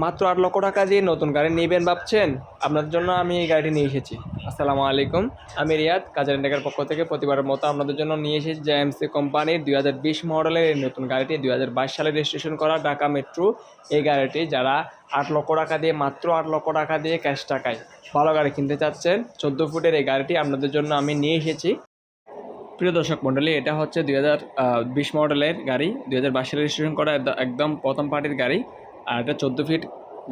মাত্র আট লক্ষ টাকা দিয়ে নতুন গাড়ি নেবেন ভাবছেন? আপনাদের জন্য আমি এই গাড়িটি নিয়ে এসেছি। আসসালামু আলাইকুম। আমি রিয়াদ, কাজার ইন্ডাকার পক্ষ থেকে প্রতিবারের মতো আপনাদের জন্য নিয়ে এসেছি জেএমসি কোম্পানির দুই হাজার বিশ মডেলের এই নতুন গাড়িটি। দুই হাজার বাইশ সালে রেজিস্ট্রেশন করা ঢাকা মেট্রো এই গাড়িটি, যারা আট লক্ষ টাকা দিয়ে, মাত্র আট লক্ষ টাকা দিয়ে ক্যাশ টাকায় ভালো গাড়ি কিনতে চাচ্ছেন, চোদ্দ ফুটের এই গাড়িটি আপনাদের জন্য আমি নিয়ে এসেছি। প্রিয় দর্শক মণ্ডলী, এটা হচ্ছে দুই হাজার বিশ মডেলের গাড়ি। দুই হাজার বাইশ সালে রেজিস্ট্রেশন করা একদম প্রথম পার্টির গাড়ি। আর এটা চোদ্দ ফিট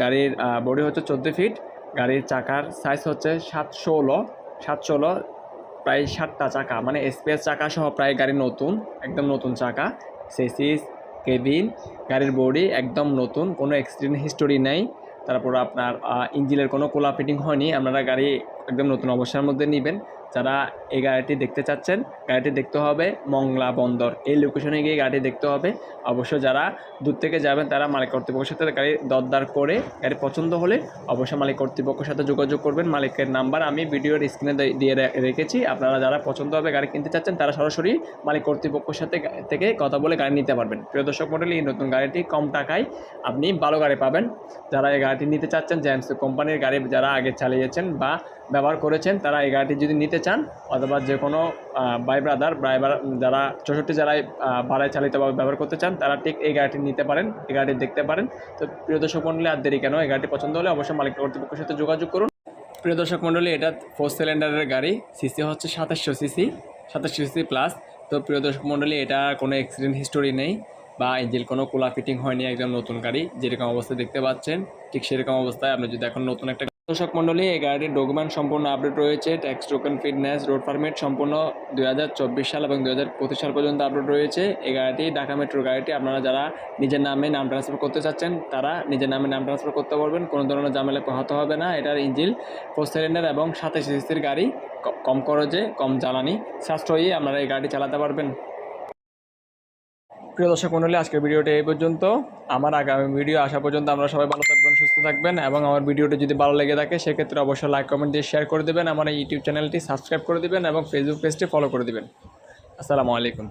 গাড়ির বডি হচ্ছে চোদ্দ ফিট গাড়ির চাকার সাইজ হচ্ছে সাত ষোলো সাত ষোলো প্রায় সাতটা চাকা মানে স্পেস চাকা সহ প্রায় গাড়ি নতুন, একদম নতুন চাকা সেসিস কেবিন গাড়ির বডি একদম নতুন, কোনো অ্যাক্সিডেন্ট হিস্টোরি নেই, তারপর আপনার ইঞ্জিনের কোনো কোলা ফিটিং হয়নি, আপনারা গাড়ি একদম নতুন অবস্থার মধ্যে নেবেন। যারা এই গাড়িটি দেখতে চাচ্ছেন, গাড়িটি দেখতে হবে মংলা বন্দর। এই লোকেশনে গিয়ে গাড়িটি দেখতে হবে। অবশ্য যারা দূর থেকে যাবেন, তারা মালিক কর্তৃপক্ষের সাথে গাড়ি দরদার করে গাড়ি পছন্দ হলে অবশ্যই মালিক কর্তৃপক্ষের সাথে যোগাযোগ করবেন। মালিকের নাম্বার আমি ভিডিওর স্ক্রিনে দিয়ে রেখেছি। আপনারা যারা পছন্দ হবে গাড়ি কিনতে চাচ্ছেন, তারা সরাসরি মালিক কর্তৃপক্ষের সাথে থেকে কথা বলে গাড়ি নিতে পারবেন। প্রিয় দর্শক মডেল এই নতুন গাড়িটি কম টাকায় আপনি ভালো গাড়ি পাবেন। যারা এই গাড়িটি নিতে চাচ্ছেন জেমস কোম্পানির গাড়ি যারা আগে চালিয়েছেন বা ব্যবহার করেছেন, তারা এই গাড়িটি যদি নিতে চান, অথবা যে কোনো বাই ব্রাদার, ড্রাইভার যারা চৌষট্টি জেলায় ভাড়ায় চালিত বা ব্যবহার করতে চান, তারা ঠিক এই গাড়িটি নিতে পারেন, এই গাড়িটি দেখতে পারেন। তো প্রিয় দর্শক মণ্ডলী, আর দেরি কেন, এই গাড়িটি পছন্দ হলে অবশ্যই মালিক কর্তৃপক্ষের সাথে যোগাযোগ করুন। প্রিয় দর্শক মণ্ডলী, এটা ফোর সিলিন্ডারের গাড়ি, সিসি হচ্ছে সাতাশশো সিসি সাতাশশো সিসি প্লাস। তো প্রিয় দর্শক মণ্ডলী, এটা কোনো অ্যাক্সিডেন্ট হিস্টোরি নেই, বা ইঞ্জিন কোনো কোলা ফিটিং হয়নি একদম নতুন গাড়ি, যেরকম অবস্থা দেখতে পাচ্ছেন, ঠিক সেরকম অবস্থায় আপনি যদি এখন নতুন একটা দর্শক মণ্ডলী, এই গাড়ির ডকুমেন্ট সম্পূর্ণ আপডেট রয়েছে। Tax token fitness road permit সম্পূর্ণ দুই হাজার চব্বিশ সাল এবং দুই হাজার পঁচিশ সাল পর্যন্ত আপডেট রয়েছে। এই গাড়িটি, ঢাকা মেট্রো গাড়িটি, আপনারা যারা নিজের নামে নাম ট্রান্সফার করতে চাচ্ছেন, তারা নিজের নামে নাম ট্রান্সফার করতে পারবেন। কোনো ধরনের ঝামেলা পোহাতে হবে না। এটার ইঞ্জিন ফোর সিলিন্ডার এবং সাতাশ সিসির গাড়ি কম খরচে, কম জ্বালানি। সাশ্রয়ী আপনারা এই গাড়ি চালাতে পারবেন। প্রিয় দর্শক মণ্ডলী আজকের ভিডিওটা এই পর্যন্ত। আমার আগামী ভিডিও আসা পর্যন্ত আমরা সবাই ভালো থাকবেন, সুস্থ থাকবেন এবং আমার ভিডিওটি যদি ভালো লেগে থাকে, সেক্ষেত্রে অবশ্যই লাইক কমেন্ট দিয়ে শেয়ার করে দেবেন। আমার ইউটিউব চ্যানেলটি সাবস্ক্রাইব করে দেবেন এবং ফেসবুক পেজটি ফলো করে দেবেন। আসসালামু আলাইকুম।